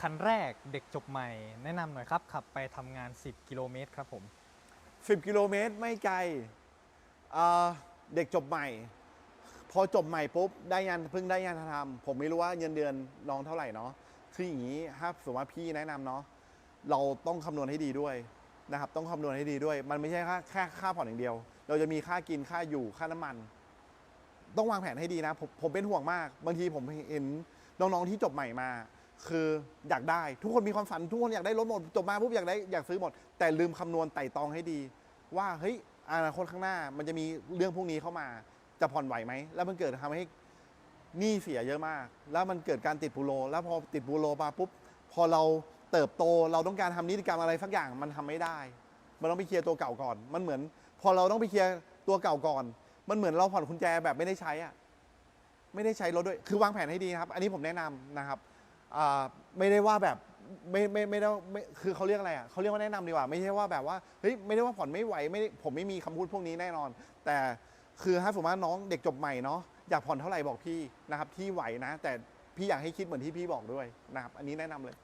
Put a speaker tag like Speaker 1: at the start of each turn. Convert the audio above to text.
Speaker 1: คันแรกเด็กจบใหม่แนะนำหน่อยครับ ขับไปทำงาน 10 กิโลเมตรครับผม
Speaker 2: 10 กิโลเมตรไม่ไกลอ่าเด็กจบใหม่ พอจบใหม่ปุ๊บได้งานเพิ่งได้งานทำผมไม่รู้ว่าเงินเดือนน้องเท่าไหร่เนาะคืออย่างนี้ถ้าสมมติว่าพี่แนะนำเนาะเราต้องคำนวณให้ดีด้วยนะครับ ต้องคำนวณให้ดีด้วย มันไม่ใช่ค่าแค่ค่าผ่อนอย่างเดียว เราจะมีค่ากินค่าอยู่ค่าน้ำมัน ต้องวางแผนให้ดีนะผมผมเป็นห่วงมาก บางทีผมเห็นน้องๆที่จบใหม่มา คืออยากได้ทุกคนมีความฝันทุกคนอยากได้รถหมดจบมาปุ๊บอยากได้อยากซื้อหมด แต่ลืมคำนวณไต่ตองให้ดี ว่าเฮ้ยอนาคตข้างหน้ามันจะมีเรื่องพวกนี้เข้ามา จะผ่อนไหวไหม แล้วมันเกิดทำให้หนี้เสียเยอะมาก แล้วมันเกิดการติดบูโร แล้วพอติดบูโรมาปุ๊บ พอเราเติบโตเราต้องการทำนิติกรรมอะไรสักอย่างมันทำไม่ได้ มันต้องไปเคลียร์ตัวเก่าก่อน มันเหมือน พอเราต้องไปเคลียร์ตัวเก่าก่อน มันเหมือนเราผ่อนกุญแจแบบไม่ได้ใช้อะไม่ได้ใช้รถด้วย คือวางแผนให้ดีครับ อันนี้ผมแนะนำนะครับ อ่าไม่ได้ว่าแบบไม่ไม่ไม่ได้ไม่คือเขาเรียกอะไรอะเขาเรียกว่าแนะนำดีกว่า ไม่ใช่ว่าแบบว่าเฮ้ยไม่ได้ว่าผ่อนไม่ไหวไม่ได้ผมไม่มีคำพูดพวกนี้แน่นอน แต่คือถ้าสมมติว่าน้องเด็กจบใหม่เนาะอยากผ่อนเท่าไหร่บอกพี่นะครับที่ไหวนะ แต่พี่อยากให้คิดเหมือนที่พี่บอกด้วยนะครับอันนี้แนะนำเลย